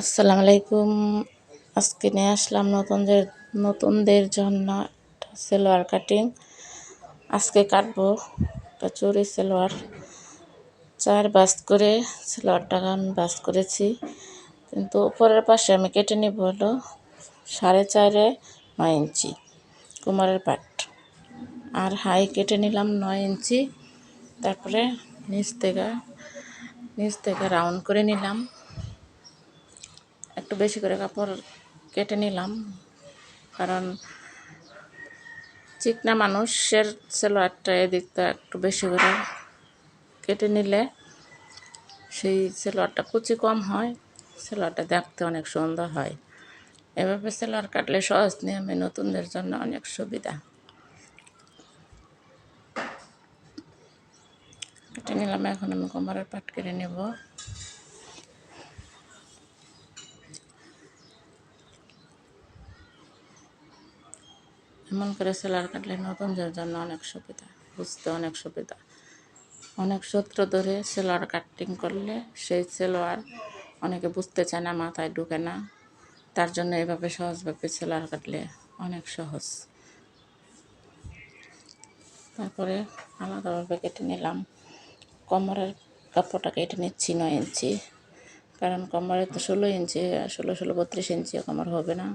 আসসালামু আলাইকুম। আজকে নিয়ে আসলাম নতুনদের নতুনদের জন্য সেলোয়ার কাটিং আজকে কাটবো চুরি সেলোয়ার। চার বাস করে সেলোয়ারটা আমি বাস করেছি। কিন্তু উপরের পাশে আমি কেটে নিব হলো সাড়ে চারে নয় ইঞ্চি কুমারের পাট। আর হাই কেটে নিলাম নয় ইঞ্চি। তারপরে নিচ থেকে নিচ থেকে রাউন্ড করে নিলাম। একটু বেশি করে কাপড় কেটে নিলাম। কারণ চিকনা মানুষের সেলোয়ারটা এদিকটা একটু বেশি করে কেটে নিলে সেই সেলোয়ারটা কুচি কম হয়, সেলোয়ারটা দেখতে অনেক সুন্দর হয়। এভাবে সেলোয়ার কাটলে সহজ নিয়মে নতুনদের জন্য অনেক সুবিধা। কেটে নিলাম, এখন আমি কোমরের পাট কেটে নেব। এমন করে সেলার কাটলে নতুনদের জন্য অনেক সুবিধা, বুঝতে অনেক সুবিধা। অনেক সূত্র ধরে সেলোয়ার কাটিং করলে সেই সেলোয়ার অনেকে বুঝতে চায় না, মাথায় ঢুকে না। তার জন্য এভাবে সহজভাবে সেলোয়ার কাটলে অনেক সহজ। তারপরে আলাদাভাবে কেটে নিলাম। কোমরের কাপড়টা কেটে নিচ্ছি নয় ইঞ্চি, কারণ কোমরে তো ষোলো ইঞ্চি, ষোলো ষোলো, বত্রিশ ইঞ্চি কোমর হবে না।